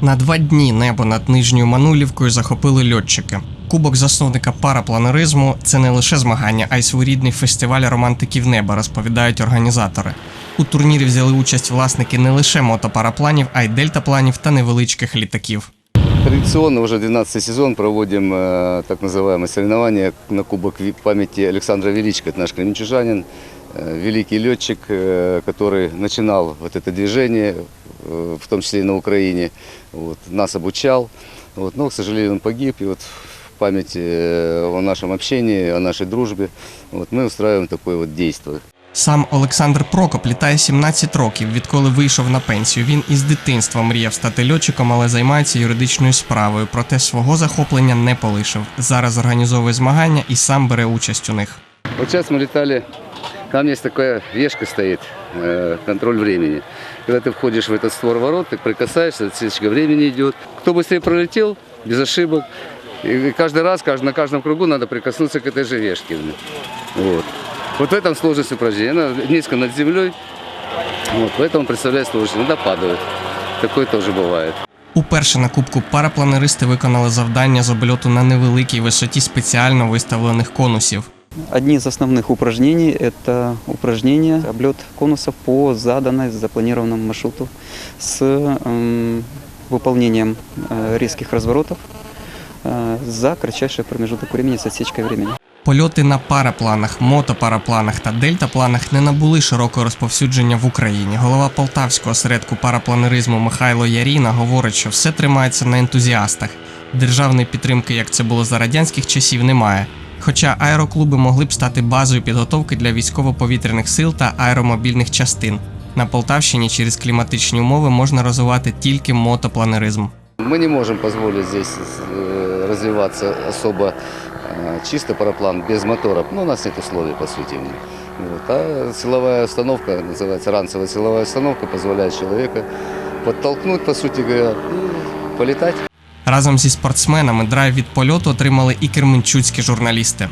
На два дні небо над Нижньою Манулівкою захопили льотчики. Кубок засновника парапланеризму це не лише змагання, а й своєрідний фестиваль романтиків неба, розповідають організатори. У турнірі взяли участь власники не лише мотопарапланів, а й дельтапланів та невеличких літаків. Традиционно уже 12 сезон проводим э, так называемые соревнования на Кубок Ви- памяти Александра Величко. Это наш кременчужанин, э, великий летчик, э, который начинал вот это движение, э, в том числе и на Украине. Вот, нас обучал, вот, но, к сожалению, он погиб. И вот в память э, о нашем общении, о нашей дружбе вот, мы устраиваем такое вот действие. Сам Олександр Прокоп літає 17 років, відколи вийшов на пенсію. Він із дитинства мріяв стати льотчиком, але займається юридичною справою. Проте свого захоплення не полишив. Зараз організовує змагання і сам бере участь у них. Вот сейчас мы летали, там есть такая вешка стоит, э, контроль времени. Когда ты входишь в этот створ ворот, ты прикасаешься, отсечка времени идет. Кто быстрее пролетел, без ошибок. И каждый раз, кажд- на каждом кругу надо прикоснуться к этой же вешке. Вот. Вот в этом сложность упражнения. Она низко над землей, вот, поэтому представляет сложность. Иногда падают. Такое тоже бывает. Уперше на кубку парапланеристи виконали завдання з обльоту на невеликій висоті спеціально виставлених конусів. Одни из основных упражнений – это упражнение облет конусов по заданной, запланированному маршруту с м, выполнением э, резких разворотов э, за кратчайший промежуток времени с отсечкой времени. Польоти на парапланах, мотопарапланах та дельтапланах не набули широкого розповсюдження в Україні. Голова полтавського осередку парапланеризму Михайло Яріна говорить, що все тримається на ентузіастах. Державної підтримки, як це було за радянських часів, немає. Хоча аероклуби могли б стати базою підготовки для військово-повітряних сил та аеромобільних частин. На Полтавщині через кліматичні умови можна розвивати тільки мотопланеризм. Мы не можем позволить здесь э, развиваться особо э, чисто параплан без мотора. Ну, у нас нет условий, по сути. Вот. А силовая установка, называется ранцевая силовая установка, позволяет человека подтолкнуть, по сути говоря, и полетать. Разом зі спортсменами драйв від польоту отримали і керменчуцькі журналісти.